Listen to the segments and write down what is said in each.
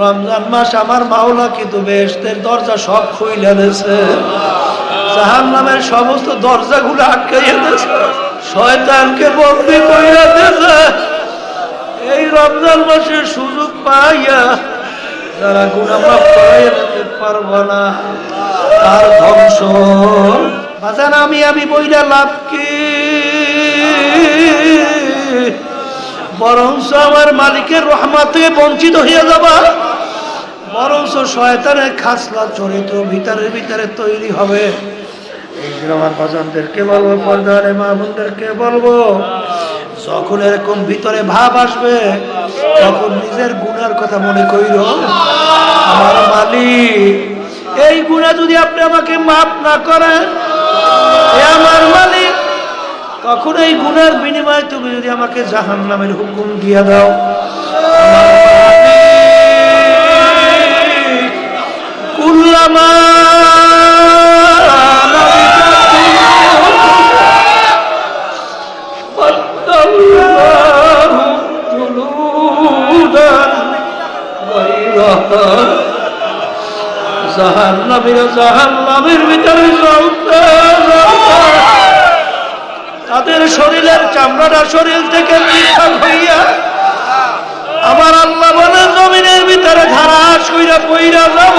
রমজান মাস আমার মাওলা কিন্তু বেহেশতের দরজা সব খুইলা দিয়েছে। জাহান নামের সমস্ত দরজাগুলো আটকাইয়া দিয়েছে। শয়তানকে বন্দি কইরা দিয়েছে। এই রমজান মাসের সুযোগ পাইয়া যারা মাফ করাইয়া দিতে পারব না, তার ধ্বংস। বাজান, আমি আমি বইলা লাভ কি? বরঞ্চ আমার মালিকের রহমত থেকে বঞ্চিত হয়ে যাবা। বরঞ্চ শয়তানের খাসলা চরিত্র ভিতরে ভিতরে তৈরি হবে। আমার বাজানদেরকে বলব, পর্দারে মামুনদেরকে যখন এরকম ভিতরে ভাব আসবে, তখন নিজের গুণার কথা মনে কইর আমার মালিক, এই গুণা যদি আপনি আমাকে মাফ না করেন তখন এই গুণার বিনিময়ে তুমি যদি আমাকে জাহান নামের হুকুম দিয়া দাও। কুল্লামা জাহান্নামের জাহান্নামের ভিতরে সব তাদের শরীরের চামড়াটা শরীর থেকে পৃথক হইয়া আমার আল্লাহ বলে, জমিনের ভিতরে ধারাস কইরা কইরা যাব।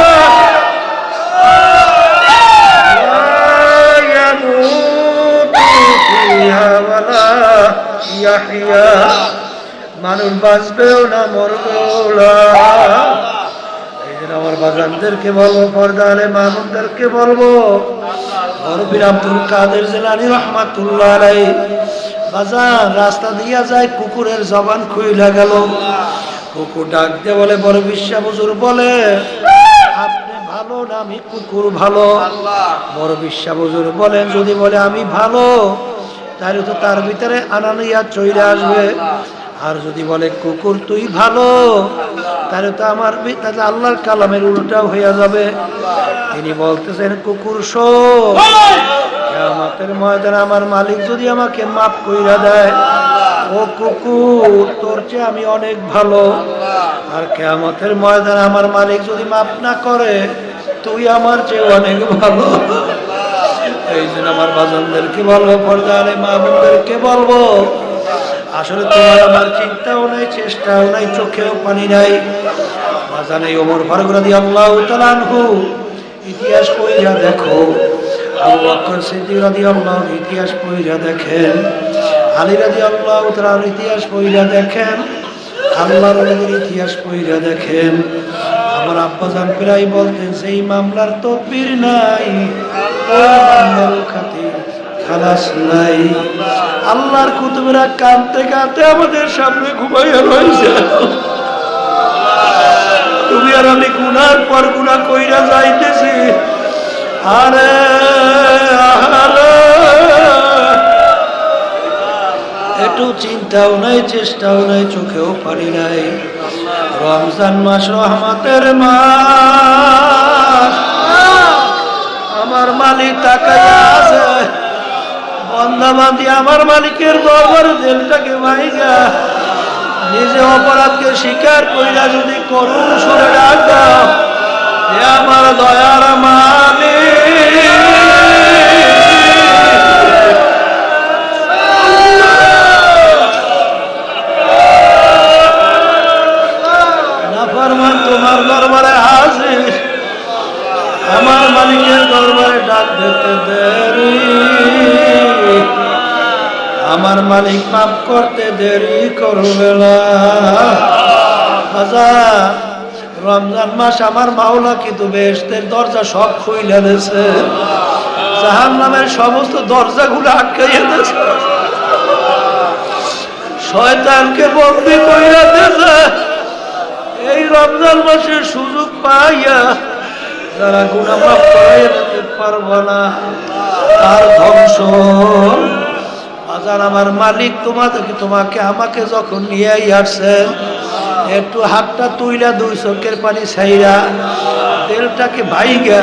মানুষ বাঁচবেও না, মরবেও না। বাগানদেরকে বলব পর্দালে মানুষদেরকে বলব। আব্দুল কাদের জেলানি রহমাতুল্লাহ আলাই বাজার রাস্তা দিয়া যায়, কুকুরের জবান খুইলা গেল। কুকুর ডাক বলে, বড় বিশ্বা বুজুর বলে, আপনি ভালো না, আমি কুকুর ভালো। বড় বিশ্বা বুজুর বলেন যদি বলে আমি ভালো, তাহলে তো তার ভিতরে আনানিয়া চলে আসবে। আর যদি বলে, কুকুর, তুই ভালো? তাহলে তো আমার তাহলে আল্লাহর কালামের উল্টাও হইয়া যাবে। তিনি বলতেছেন, কুকুর শো কেয়ামতের ময়দানে আমার মালিক যদি আমাকে মাফ কইরা দেয়, ও কুকুর, তোর চেয়ে আমি অনেক ভালো। আর কেয়ামতের ময়দানে আমার মালিক যদি মাফ না করে, তুই আমার চেয়ে অনেক ভালো। এই জন্য আমার বাজনদেরকে বলব, পর্দারে মা বোনদেরকে বলব আসলে তোমার আমার চিন্তাও নাই, চেষ্টাও নাই, চোখেও পানি নাই। বাজানে ওমর ফারুক রাদি আল্লাহ তালানহু ইতিহাস পড়িয়া দেখো। আবু বকর সিদ্দিক রাদি আল্লাহ ইতিহাস পড়িয়া দেখেন। আলী রাদি আল্লাহ তালার ইতিহাস পড়িয়া দেখেন। আল্লাহ রলিদের ইতিহাস পড়িয়া দেখেন। আমার আব্বাজান প্রায় বলতেন সেই মামলার তদবির নাই, ওই খাতির খালাস নাই। আল্লাহর কুতুবেরা কানতে কানতে আমাদের সামনে ঘুমাইয়া রয়েছে তুমি আর আমি গুনার পর গুনা কইরা যাইতেছি। আরে একটু চিন্তাও নাই, চেষ্টাও নাই, চোখেও পারি নাই। রমজান মাস রহমতের মাস। আমার মালিক তাকাইয়া আছে। বন্দাবান্দি আমার মালিকের দরবার জেলটাকে ভাইগা। নিজে অপরাধকে স্বীকার কইরা যদি করুণ সুরে ডাক দাও আমার দয়ার নাফরমান, তোমার দরবারে আমার মালিক মাফ করতে দেরি করবে না। হাজার রমজান মাস আমার মাওলা কিন্তু বেহেশতের দরজা সব খুইলা দিয়েছে। জাহান নামের সমস্ত দরজাগুলো আটকাইয়া দিয়েছে। শয়তানকে বন্দি কইরা দিয়েছে। এই রমজান মাসের সুযোগ পাইয়া যারা গুণা মাফ করাইয়া দিতে পারব না, তার ধ্বংস। আজার আমার মালিক তোমাদেরকে, তোমাকে আমাকে যখন নিয়ে আসছেন একটু হাতটা তুইলা দুই চোখের পানি ছাইরা তেলটাকে ভাইগা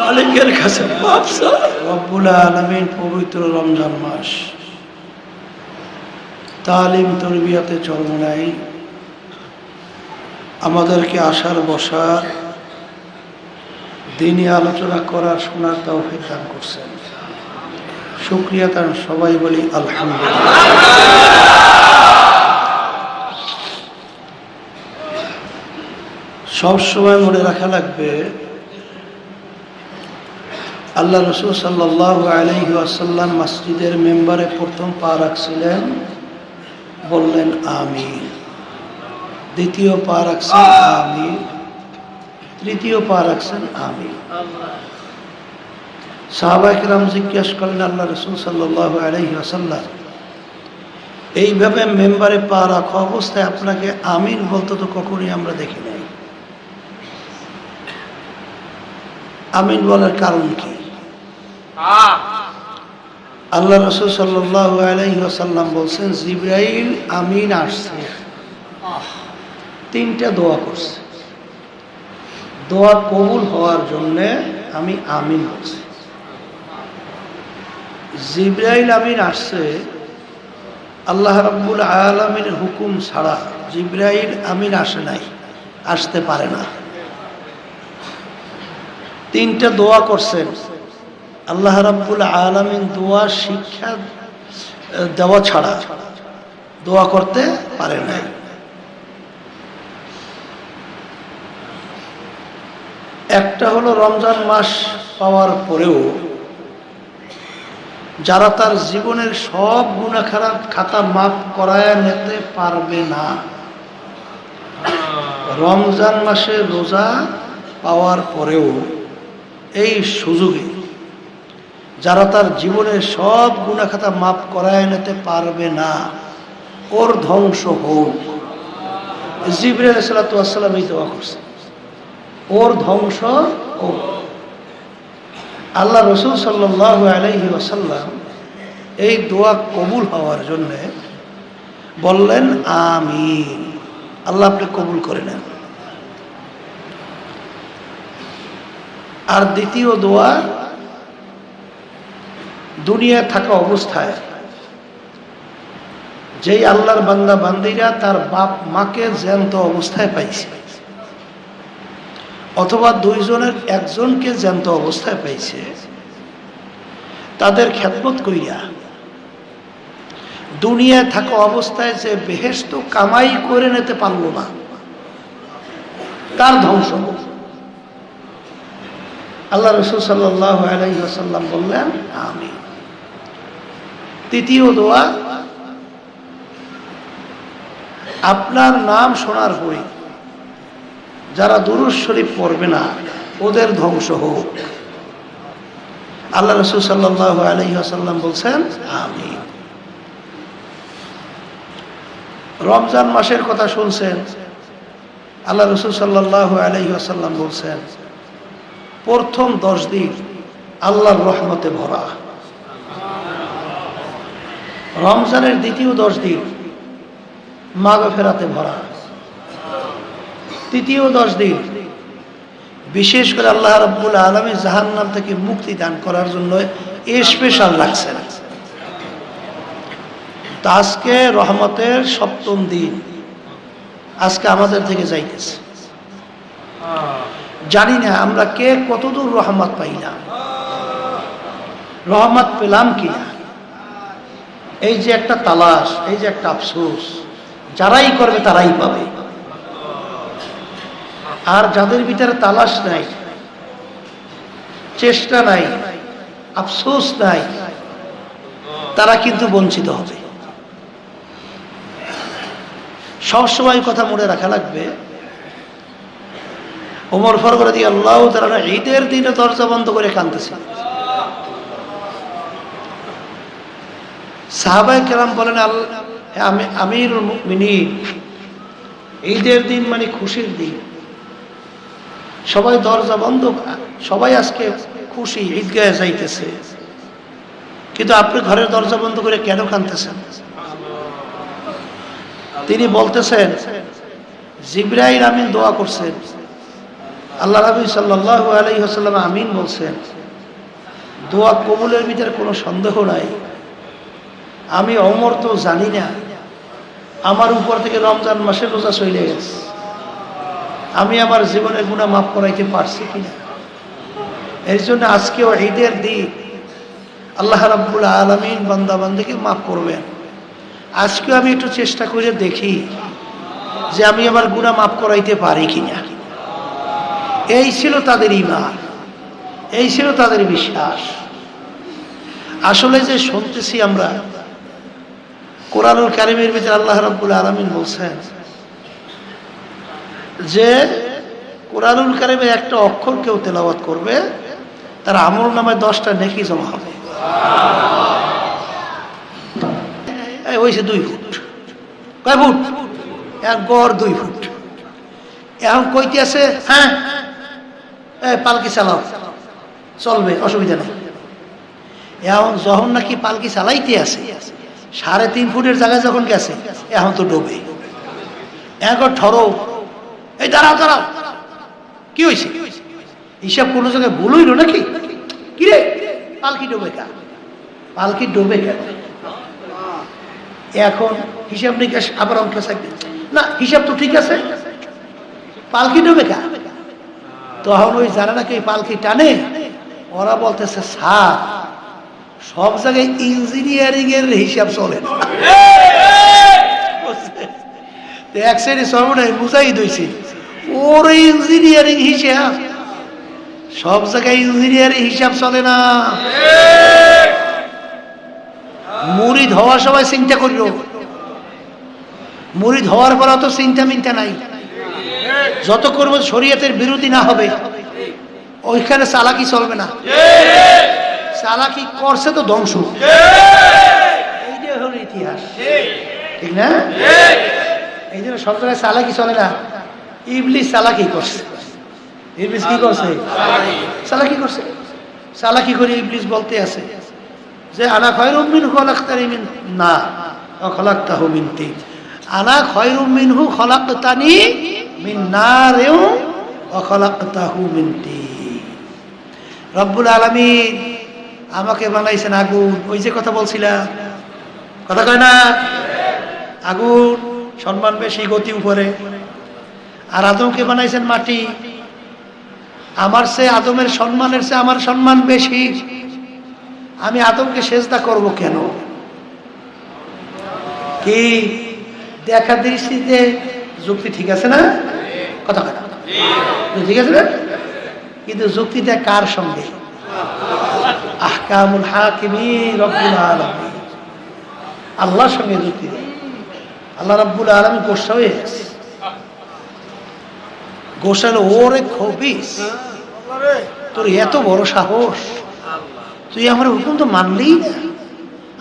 মালিকের কাছে পবিত্র রমজান মাস। তালিম তরবিয়াতে চর্ম নাই আমাদেরকে আসার বসার দিনই আলোচনা করার শোনার তাও দান করছেন। শুক্রিয়া তার সবাই বলি আলহামদুলিল্লাহ। সব সময় মনে রাখা লাগবে, আল্লাহ রসুল সাল্লাহ আলহি আসাল্লাম মসজিদের মেম্বারে প্রথম পা রাখছিলেন, বললেন আমি দ্বিতীয় পা রাখছেন আমি তৃতীয় পা রাখছেন আমি সাহাবাহিকরাম জিজ্ঞাসা করলেন, আল্লাহ রসুল সাল্লাহ আলহি আসাল্লাম এইভাবে মেম্বারে পা রাখা অবস্থায় আপনাকে আমিন বলতে তো কখনই আমরা দেখি নাই। আমিন বলার কারণ কি? আল্লাহ রসুল সাল্লাহ আলাইসাল্লাম বলছেন, জিব্রাইল আমিন আসছে। তিনটা দোয়া করছে। দোয়া কবুল হওয়ার জন্যে আমি আমিন বলছি জিব্রাইল আমিন আসছে, আল্লাহ রব্বুল আলমিনের হুকুম ছাড়া জিব্রাইল আমিন আসে নাই, আসতে পারে না। তিনটা দোয়া করছেন। আল্লাহ রাব্বুল আলমিন দোয়া শিক্ষা দেওয়া ছাড়া দোয়া করতে পারে নাই। একটা হলো রমজান মাস পাওয়ার পরেও যারা তার জীবনের সব গুণা খারাপ খাতা মাফ করায় নিতে পারবে না। রমজান মাসে রোজা পাওয়ার পরেও এই সুযোগে যারা তার জীবনের সব গুণাখাতা মাফ করায় নিতে পারবে না, ওর ধ্বংস হোক। জিবরে সালাতাম এই দোয়া করছে। ওর ধ্বংস হোক। আল্লাহ রসুল সাল্লাহ আলহি ওসাল্লাম এই দোয়া কবুল হওয়ার জন্যে বললেন আমি আল্লাহ আপনি কবুল করে নেন। আর দ্বিতীয় দোয়া দুনিয়া থাকা অবস্থায় যেই আল্লাহর বান্দা বান্দিরা তার বাপ মাকে জ্যান্ত অবস্থায় পাইছে। অথবা দুইজনের একজনকে জ্যান্ত অবস্থায় পাইছে। তাদের খ্যাতমত কইরা দুনিয়ায় থাকা অবস্থায় যে বেহেস্ত কামাই করে নিতে পারল না, তার ধ্বংস আল্লাহ রসুল সাল্লাহ বললেন আমি তৃতীয় দোয়া, আপনার নাম শোনার পরে যারা দুরুজ শরীফ পড়বে না, ওদের ধ্বংস হোক। আল্লাহ রসুল সাল্লাহ আলহিহাসাল্লাম বলছেন আমি রমজান মাসের কথা শুনছেন, আল্লাহ রসুল সাল্লাহ আলহিহাসাল্লাম বলছেন, প্রথম দশ দিন আল্লাহর রহমতে ভরা। রমজানের দ্বিতীয় দশ দিন মাগ ফেরাতে ভরা। তৃতীয় দশ দিন। বিশেষ করে আল্লাহ রব্বুল আলমী জাহান্নাম থেকে মুক্তি দান করার জন্য স্পেশাল রাখছেন তা আজকে রহমতের সপ্তম দিন। আজকে আমাদের থেকে যাইতেছে। জানি না আমরা কে কতদূর রহমত পাইলাম। রহমত পেলাম কিনা? এই যে একটা তালাশ, এই যে একটা আফসোস, যারাই করবে তারাই পাবে। আর যাদের ভিতরে তালাশ নাই, চেষ্টা নাই, আফসোস নাই, তারা কিন্তু বঞ্চিত হবে। সবসময় কথা মনে রাখা লাগবে, ওমর ফরগর দিয়ে আল্লাহ তারা ঈদের দিনে দরজা বন্ধ করে কানতেছে সাহাবাই কেরাম বলেন আল্লাহ আমি আমির মিনি ঈদের দিন মানে খুশির দিন। সবাই দরজা বন্ধ সবাই আজকে খুশি, ঈদগাহে যাইতেছে। কিন্তু আপনি ঘরের দরজা বন্ধ করে কেন কানতেছেন তিনি বলতেছেন, জিব্রাইল আমিন দোয়া করছেন। আল্লাহ নবী সাল্লাহ আলাই হাসাল্লাম আমিন বলছেন, দোয়া কবুলের ভিতরে কোনো সন্দেহ নাই। আমি অমর তো জানি না। আমার উপর থেকে রমজান মাসে রোজা চলে গেছে। আমি আমার জীবনের গুণা মাফ করাইতে পারছি কিনা? এর জন্য আজকেও ঈদের দিন আল্লাহ রাব্বুল আলমিন বান্দা বান্দিকে মাফ করবেন। আজকেও আমি একটু চেষ্টা করে দেখি যে আমি আমার গুণা মাফ করাইতে পারি কিনা। এই ছিল তাদের ইমান এই ছিল তাদের বিশ্বাস। আসলে যে শুনতেছি আমরা, কোরআনুল কারিমের ভিতরে আল্লাহ রাব্বুল আলমিন বলছেন যে কোরআনুল কারিমের একটা অক্ষর কেউ তেলাওয়াত করবে, তার আমল নামায় দশটা নেকি জমা হবে। হয়েছে দুই ফুট। কয় ফুট? এক গড় দুই ফুট। এখন কইতে আছে হ্যাঁ? পালকি চালাও। চলবে, অসুবিধা নেই। এখন যখন নাকি পালকি চালাইতে আছে, সাড়ে তিন ফুটের জায়গায় যখন গেছে, এখন তো ডোবে। এখন ঠরো। এই দাঁড়াও দাঁড়াও। কি হয়েছে? হিসাব কোনো জায়গায় ভুল হইল নাকি? কি রে? পালকি ডোবে কেন পালকি ডোবে কেন এখন হিসাব নিকাশ আবার অঙ্ক থাকবে না হিসাব তো ঠিক আছে। পালকি ডোবে কেন তখন ওই যারা নাকি পালকি টানে? ওরা বলতেছে স্যার সব জায়গায় ইঞ্জিনিয়ারিং এর হিসাব চলে না। এক সাইডে সর্বনাই বুঝাই দইছে ওর ইঞ্জিনিয়ারিং হিসাব। সব জায়গায় ইঞ্জিনিয়ারিং হিসাব চলে না। মুড়িদ হওয়ার সময় চিন্তা করিল। মুড়িদ হওয়ার পর অত চিন্তা মিন্তা নাই। যত করব শরীয়তের বিরোধী না হবে। ওইখানে চালাকি চলবে না। চালাকি করছে তো ধ্বংস। এইটাই ইতিহাস। ঠিক না? এই জন্য সব জায়গায় চালাকি চলে না। ইবলিস চালাকি করছে। ইবলিস কি করছে? চালাকি করছে। চালাকি করে ইবলিস বলতে আছে যে, আনা খয়রুম মিন খলাক্তারি মিন না, খলাক্তাহু মিন তিন। আনা খয়রুম মিনহু খলাক্তানি মিন নারেও অখলাক্তাহু মিন তিন। রব্বুল আলামিন আমাকে বানাইছেন আগুন। ওই যে কথা বলছিলাম। কথা কয় না? আগুন, সম্মান বেশি গতি উপরে। আর আদমকে বানাইছেন মাটি। আমার সে আদমের সম্মানের সে আমার সম্মান বেশি। আমি আদমকে সেজদা করব কেন? কি? দেখা দৃষ্টিতে যুক্তি ঠিক আছে না? কথা কথা ঠিক আছে না? কিন্তু যুক্তিটা কার সঙ্গে? আহকামুল হাকিমি রব্বুল আলমী আল্লাহর সঙ্গে যুক্তি আল্লাহ রব্বুল আলমী গোসা হয়ে গেছে। গোসাল, ওরে খবিস। তোর এত বড় সাহস। তুই আমার হুকুম তো মানলি না।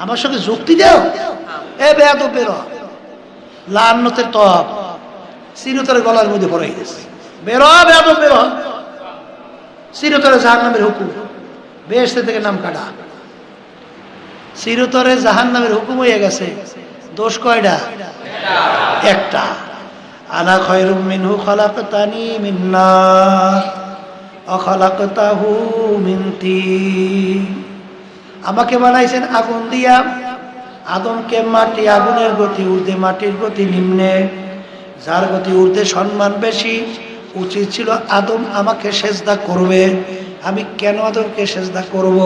আমার সঙ্গে যুক্তি দাও। এ বেয়াদ বের। লান্নতের তপ চিরতরে গলার মধ্যে পড়ে গেছে। বের বেয়াদ বের। চিরতরে জাহান নামের হুকুম। বেহেস্তে থেকে নাম কাটা। চিরতরে জাহান নামের হুকুম হয়ে গেছে। দোষ কয়টা? একটা। আনা খয়রুম মিনহু খলাকতানি মিন অখলাকতাহু মিন তিন। আমাকে বানাইছেন আগুন দিয়া, আদমকে মাটি, আগুনের গতি ঊর্ধ্বে মাটির গতি নিম্নে। যার গতি ঊর্ধ্বে সম্মান বেশি, উচিত ছিল আদম আমাকে সেজদা করবে। আমি কেন আদমকে সেজদা করব?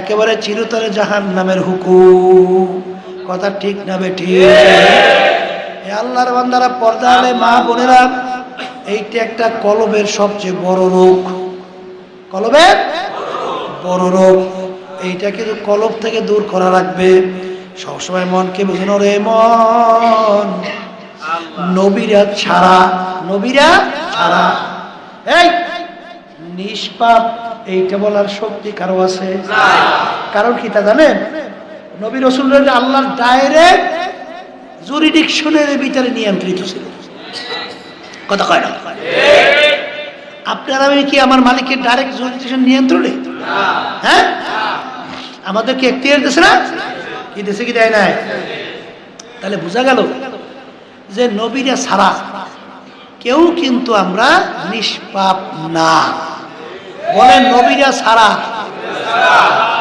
একেবারে চিরতরে জাহান নামের হুকুম। কথা ঠিক না বেঠি এ আল্লাহর বান্দারা পর্দা আলে মা বোনেরা, এইটা একটা কলবের সবচেয়ে বড় রোগ। কলবের? বড় রোগ। এইটা কিন্তু কলব থেকে দূর করা রাখবে সবসময় মনকে বুঝানো রে মন। নবীরা ছাড়া নবীরা ছাড়া। এই, নিষ্পাপ, এইটা বলার শক্তি কারও আছে? কারণ কি তা জানেন? নবী রসুল আল্লাহর ডাইরেক্ট জুরিডিকশনের ভিতরে নিয়ন্ত্রিত ছিল। কথা কয় না? আপনার আমি কি আমার মালিকের ডাইরেক্ট জুরিডিকশন নিয়ন্ত্রণে? হ্যাঁ? আমাদেরকে এখতিয়ার দিছে না? কি দেশে কি দেয় নাই? তাহলে বোঝা গেল যে নবীরা ছাড়া কেউ কিন্তু আমরা নিষ্পাপ না। বলেন, নবীরা ছাড়া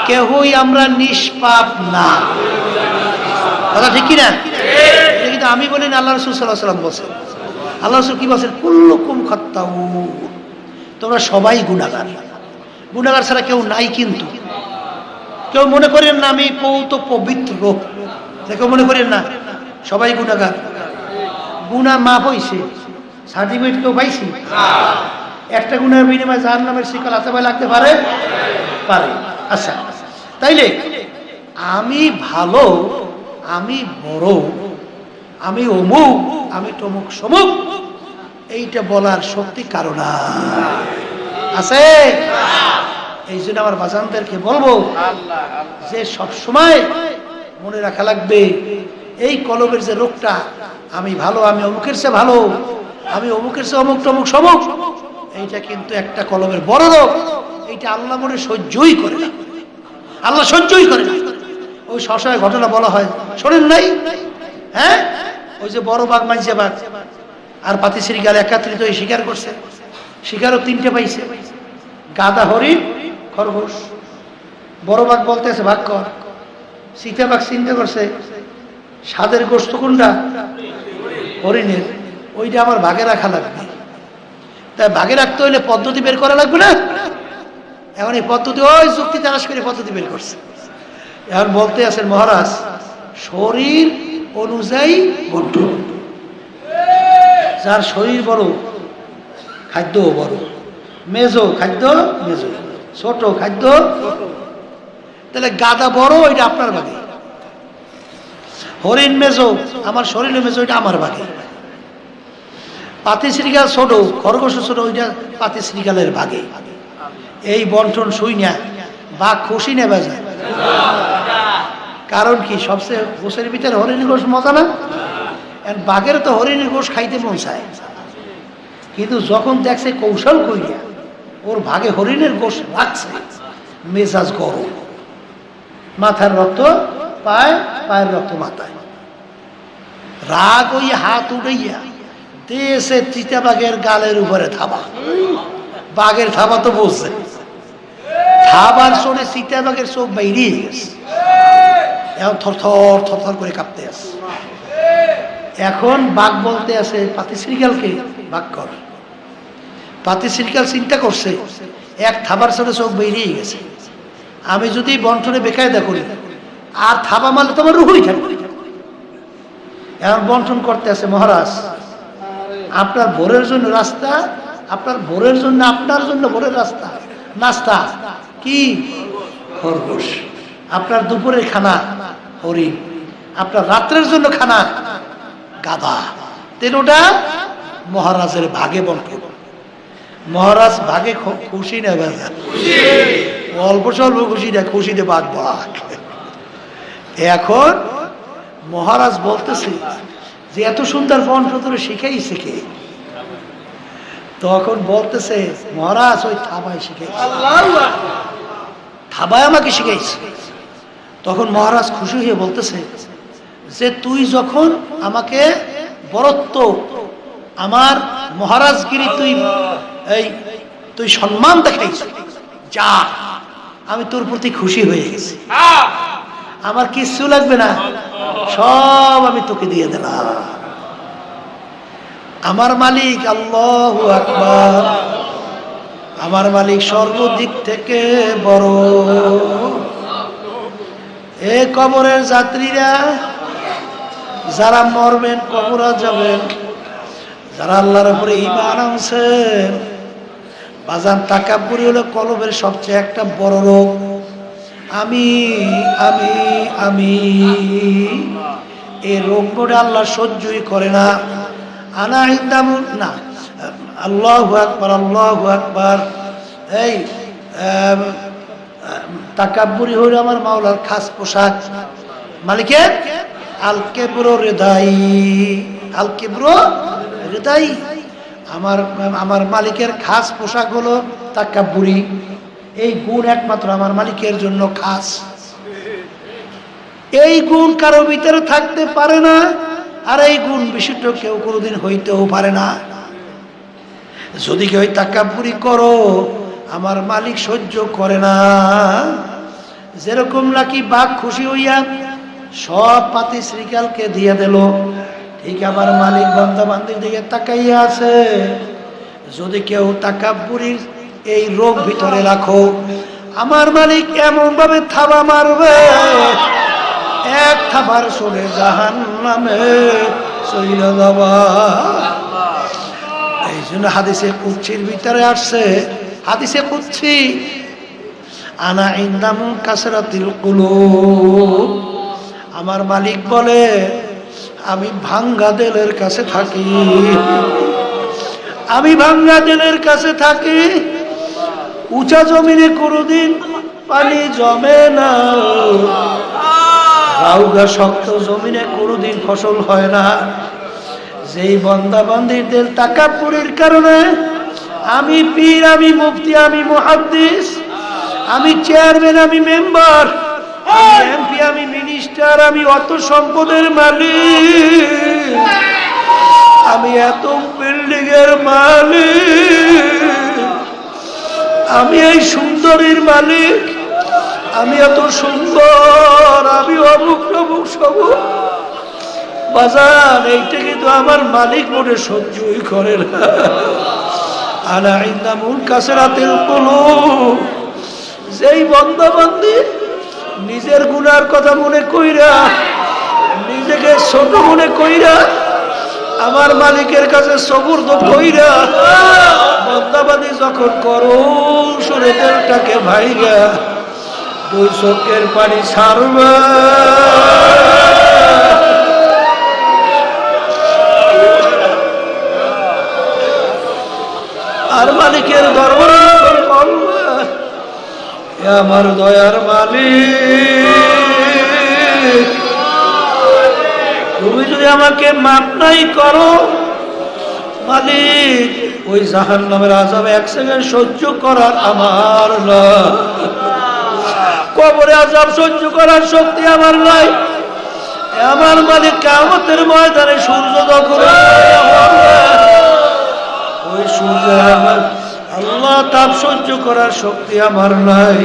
কেহই আমরা নিষ্পাপ না। কথা ঠিক কিনা? এটা আমি বলি না আল্লাহ রসুল সাল্লাহ সাল্লাম বলছেন। আল্লাহ রসুল কি বলছেন? কুল্লুকুম খত্তাউ। তোমরা সবাই গুণাগার গুণাগার ছাড়া কেউ নাই কিন্তু। কেউ মনে করেন না আমি পৌত পবিত্র। কেউ মনে করেন না সবাই গুণাগার গুণা মাপ হইছে, সার্টিফিকেট কেউ পাইছি? একটা গুণের বিনিময়ে যার নামের শিকল হাতে লাগতে পারে? পারে। আচ্ছা তাইলে আমি ভালো, আমি বড় আমি অমুক, আমি তমুক, সমুক। এইটা বলার শক্তি কারণ আছে? এই জন্য আমার বাজানদেরকে বলব যে সব সময় মনে রাখা লাগবে, এই কলমের যে রোগটা, আমি ভালো, আমি অমুকের চেয়ে ভালো, আমি অমুকের সে অমুক টমুক সমুক। এইটা কিন্তু একটা কলমের বড় রোগ। এইটা আল্লাহ মনে সহ্যই করে আল্লাহ সহ্যই করে ওই সবসময় ঘটনা বলা হয়। শোনেন নাই? হ্যাঁ? ওই যে বড় বাঘ মাইছে বাঘ আর পাতি শ্রীগাল একাত্রিত হয়ে শিকার করছে। শিকারও তিনটে পাইছে। গাদা হরিণ, খরগোশ। বড় বাঘ বলতেছে, ভাগ কর। সীতা বাঘ চিন্তা করছে স্বাদের গোস্ত কোনটা? হরিণের, ওইটা আমার ভাগে রাখা লাগবে। তাই ভাগে রাখতে হইলে পদ্ধতি বের করা লাগবে না? এখন এই পদ্ধতি, ওই যুক্তি তালাশ করে পদ্ধতি বের করছে। এখন বলতে আছেন, মহারাজ, শরীর অনুযায়ী বন্ধু যার শরীর বড় খাদ্য বড়। মেজো খাদ্য মেজো ছোট খাদ্য তাহলে গাদা বড়, ওইটা আপনার ভাগে হরিণ মেজো, আমার শরীরে মেজো, ওইটা আমার ভাগে পাতি শ্রীগাল ছোট, খরগোশ ছোট, ওইটা পাতি শ্রীগালের ভাগে এই বন্টন শুই না বা খুশি নেবে যায় কারণ কি, সবচেয়ে গোসের ভিতরে হরিণী গোষ মজা না? বাঘের তো হরিণী গোষ খাইতে মন চায়। কিন্তু যখন দেখছে কৌশল কইয়া ওর ভাগে হরিণের গোষ লাগছে, মেজাজ গরম। মাথার রক্ত পায়, পায়ের রক্ত মাথায়। রাগ ওই হাত উড়াইয়া দেশে চিতা বাঘের গালের উপরে থাবা। বাঘের থাবা তো বসছে থাবার শোনে চিতাবাগের চোখ বাইরে গেছে। এখন থরথর থরথর করে কাঁপতে আছে। এখন বাঘ বলতে আছে পাতি শ্রীকালকে বাঘ কর। পাতি শ্রীকাল চিন্তা করছে এক থাবার সাথে চোখ বেরিয়ে গেছে। আমি যদি বন্টনে বেকায়দা করি আর থাবা মারলে তোমার রুহুই থাকবে। এখন বন্টন করতে আছে মহারাজ আপনার ভোরের জন্য রাস্তা আপনার ভোরের জন্য আপনার জন্য ভোরের রাস্তা নাস্তা কি? খরগোশ। আপনার দুপুরের খানা হরিণ আপনার রাত্রের জন্য খানা। গাধা। তেনোটা মহারাজের ভাগে বলকে মহারাজ ভাগে খুশি না বেজা অল্প স্বল্প খুশি না খুশিতে বাদ বাঘ এখন মহারাজ বলতেছে যে এত সুন্দর বন্ঠ তোর শিখাইছে কে? তখন বলতেছে মহারাজ ওই থাবায় শিখাইছে। থাবায় আমাকে শিখাইছে। তখন মহারাজ খুশি হয়ে বলতেছে যে তুই যখন আমাকে বরত্ব, আমার মহারাজগিরি তুই, এই, তুই সম্মান দেখাইছ, যা, আমি তোর প্রতি খুশি হয়ে গেছি। আমার কিচ্ছু লাগবে না, সব আমি তোকে দিয়ে দিলাম। আমার মালিক আল্লাহ আকবার। আমার মালিক সর্বদিক থেকে বড়। এ কবরের যাত্রীরা যারা মরবেন, কবরা যাবেন, যারা আল্লাহর উপরে ইমান আনছেন বাজান তাকাব্বুরি হলো কলবের সবচেয়ে একটা বড় রোগ। আমি আমি আমি, এই রোগ করে আল্লাহ সহ্যই করে না। আনা ইন্দাম না, আল্লাহ আকবার আল্লাহ আকবার। এই তাকাব্বুরি হইল আমার মাওলার খাস পোশাক। মালিকের? আল কেব্র হৃদয় আল কেব্র হৃদয় আমার আমার মালিকের খাস পোশাক হলো তাকাব্বুরি। এই গুণ একমাত্র আমার মালিকের জন্য খাস। এই গুণ কারও ভিতরে থাকতে পারে না, আর এই গুণ বিশুদ্ধ কেউ কোনোদিন হইতেও পারে না। যদি কেউ তাকাব্বুরি করো আমার মালিক সহ্য করে না। যেরকম নাকি বাঘ খুশি হইয়া সব পাতি শ্রীকালকে দিয়ে দিল, ঠিক আমার মালিক বন্ধা বান্দির দিকে তাকাইয়া আছে। যদি কেউ তাকা তাকাব্বুরির এই রোগ ভিতরে রাখো, আমার মালিক এমন ভাবে থাবা মারবে, এক থাবার শুনে জাহান নামে এই জন্য হাদিসে কুচ্ছির ভিতরে আসছে হাদিসে খুঁজছি আনা ইন্দাম কাসরাতিল কুলুব। আমার মালিক বলে, আমি ভাঙ্গা দেলের কাছে থাকি। আমি ভাঙ্গা দেলের কাছে থাকি, উঁচা জমিনে কোনোদিন পানি জমে না। রাউগা শক্ত জমিনে কোনোদিন ফসল হয় না। যেই বন্দা বান্দিরদের টাকাপুরের কারণে আমি পীর, আমি মুফতি, আমি মুহাদ্দিস, আমি চেয়ারম্যান, আমি মেম্বার এমপি, আমি মিনিস্টার, আমি অত সম্পদের মালিক, আমি এত বিল্ডিং এর মালিক, আমি এই সুন্দরীর মালিক, আমি এত সুন্দর, আমি অমুক অমুক সবুক বাজার এইটা কিন্তু আমার মালিক মনে সহ্যই করে না। আনা ইন্দামুল কাসরাতের কুলু যেই নিজের গুনার কথা মনে কইরা, নিজেকে ছোট মনে কইরা, আমার মালিকের কাছে সবুর তো কইরা বন্দাবাদি যখন করো সুরে তেলটাকে ভাইরা দুই চোখের পানি ছাড়বে। মালিকের দরবারে যখন বলবে, "এ আমার দয়ার মালিক। তুমি যদি আমাকে মাপ নাই করো মালিক ওই জাহান নামের আজাব এক সেকেন্ড সহ্য করার আমার না কবরে আজাব সহ্য করার শক্তি আমার নাই। আমার মালিক কামতের ময়দানে সূর্য যখন ওই সূর্যের আমার আল্লাহ তাপ সহ্য করার শক্তি আমার নাই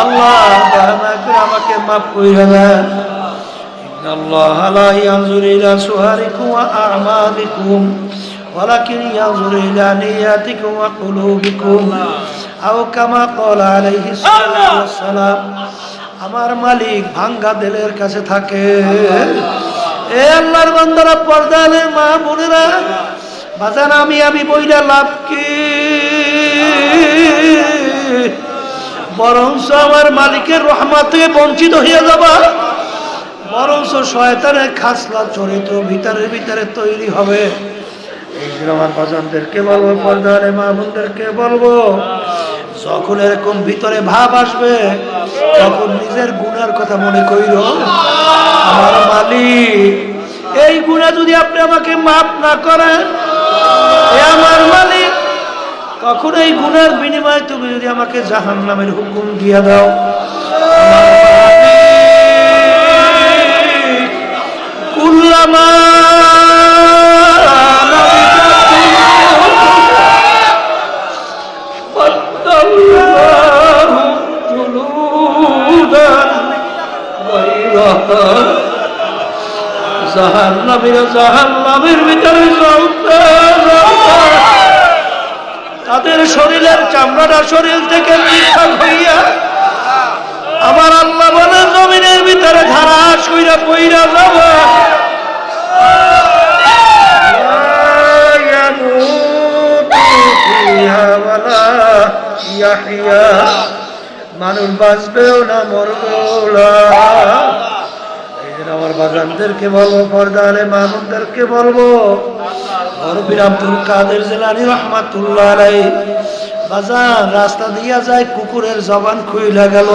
আল্লাহ দয়া না করে আমাকে মাফ কইরা দেন إن الله لا ينظر إلى صوركم وأعمالكم ولكن ينظر إلى نياتكم وقلوبكم أو كما قال عليه الصلاة والسلام আমার মালিক ভাঙ্গা দিলের কাছে থাকে এ আল্লাহর বান্দারা পর্দালের মা বোনেরা বাজান আমি আমি বইলা লাভ কি? বরঞ্চ আমার মালিকের রহমত বঞ্চিত হয়ে যাবা। বরঞ্চ শয়তানের খাসলা চরিত্র ভিতরে ভিতরে তৈরি হবে। আমার বাজানদেরকে বলব, পর্দারে মা বোনদেরকে বলব, যখন এরকম ভিতরে ভাব আসবে, তখন নিজের গুণার কথা মনে কইর। আমার মালিক এই গুণা যদি আপনি আমাকে মাফ না করেন আমার মালিক, তখন এই গুণার বিনিময়ে তুমি যদি আমাকে জাহান নামের হুকুম দিয়া দাও। কুল্লামা জাহান্নামীরা জাহান্নামের ভিতরে তাদের শরীরের চামড়াটা শরীর থেকে পৃথক হইয়া আমার আল্লাহ বলে, জমিনের ভিতরে ধারাস কইরা পইরা যাব। মানুষ বাঁচবেও না, মরবেও না। আমার বাগানদেরকে বলব পর্দারে মামুনদেরকে বলব। বরফির আব্দুল কাদের জেলানি রহমাতুল্লাহ আলাই বাজার রাস্তা দিয়া যায়, কুকুরের জবান খুইলা গেল।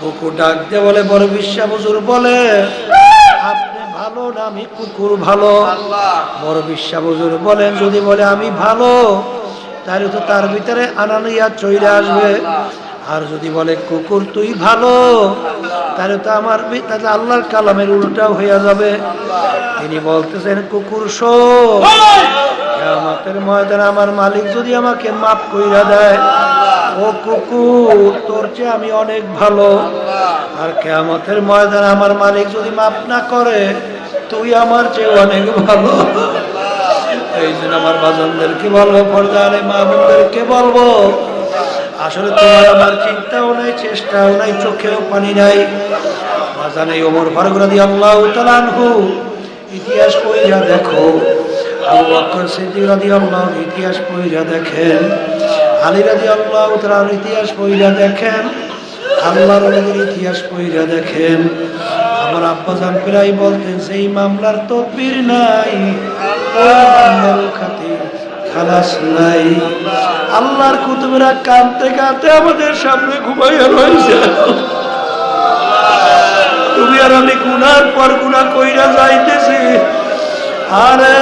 কুকুর ডাক দিয়ে বলে, বড় বিশ্বা বুজুর বলে, আপনি ভালো না, আমি কুকুর ভালো। বড় বিশ্বা বুজুর বলেন যদি বলে আমি ভালো, তাহলে তো তার ভিতরে আনানিয়া চলে আসবে। আর যদি বলে, কুকুর তুই ভালো, তাহলে তো আমার তাহলে আল্লাহর কালামের উল্টাও হইয়া যাবে। তিনি বলতেছেন, কুকুর শো ময়দানে আমার মালিক যদি আমাকে মাফ কইরা দেয়, ও কুকুর, তোর চেয়ে আমি অনেক ভালো। আর কেয়ামতের ময়দানে আমার মালিক যদি মাফ না করে, তুই আমার চেয়ে অনেক ভালো। এই জন্য আমার বাজনদেরকে বলব, পর্দারে মা বোনদেরকে বলব আসলে তোমার আমার চিন্তাও নাই, চেষ্টাও নাই, চোখেও পানি নাই। এই ওমর ফারুক রাদি আল্লাহ তালানহু ইতিহাস পড়িয়া দেখো। আবু বকর সিদ্দিক রাদি আল্লাহ ইতিহাস পড়িয়া দেখেন। আলী রাদি আল্লাহ তালার ইতিহাস পড়িয়া দেখেন। আল্লাহর নবীর ইতিহাস পড়িয়া দেখেন। আমার আব্বাজান প্রায় বলতেন সেই মামলার তদবির নাই ওই খাতির খালাস নাই। আল্লাহর কুতুবরা কানতে কানতে আমাদের সামনে ঘুমাইয়া রয়েছে তুমি আর আমি গুনার পর গুণা কইরা যাইতেছি। আরে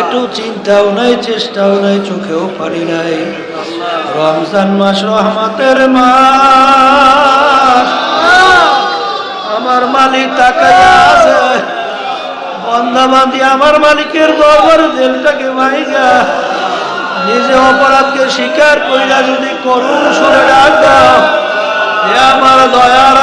একটু চিন্তাও নাই, চেষ্টাও নাই, চোখেও পারি নাই। রমজান মাস রহমতের মাস। আমার মালিক তাকাইয়া আছে বান্ধি আমার মালিকের দরবার দিলটাকে ভাইগা। নিজে অপরাধকে স্বীকার কইরা যদি করুণ সুরে ডাক আমার দয়ার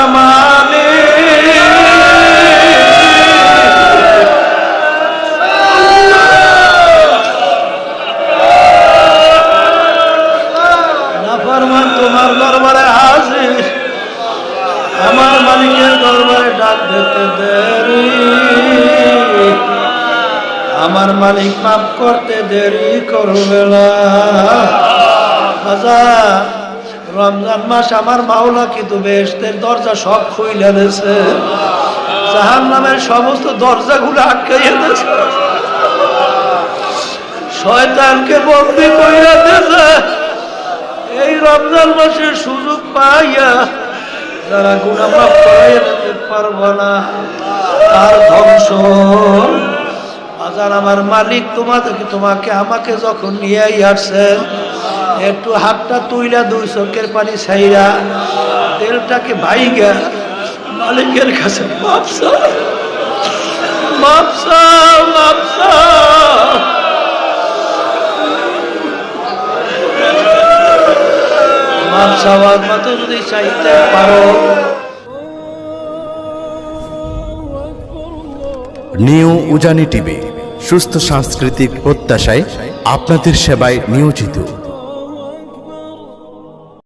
নাফরমান, তোমার দরবারে আমার মালিকের দরবারে ডাক দিতে দেরি আমার মালিক মাফ করতে দেরি করবে না। আচ্ছা, রমজান মাস আমার মাওলা কিন্তু বেহেশতের দরজা সব খুইলা দিয়েছে। জাহান নামের সমস্ত দরজাগুলো আটকাইয়া দিয়েছে। শয়তানকে বন্দি কইরা দিয়েছে। এই রমজান মাসের সুযোগ পাইয়া যারা গুণা করাইয়া দিতে পারব না তার ধ্বংস। আজার আমার মালিক তোমাদেরকে, তোমাকে আমাকে যখন নিয়ে আসছেন একটু হাতটা তুইলা দুই চোখের পানি ছাইরা তেলটাকে ভাইগা মালিকের কাছে মাপসা মাপসা মাপসা যদি চাইতে পারো। New Ujani TV. সুস্থ সাংস্কৃতিক প্রত্যাশায় আপনাদের সেবায় নিয়োজিত।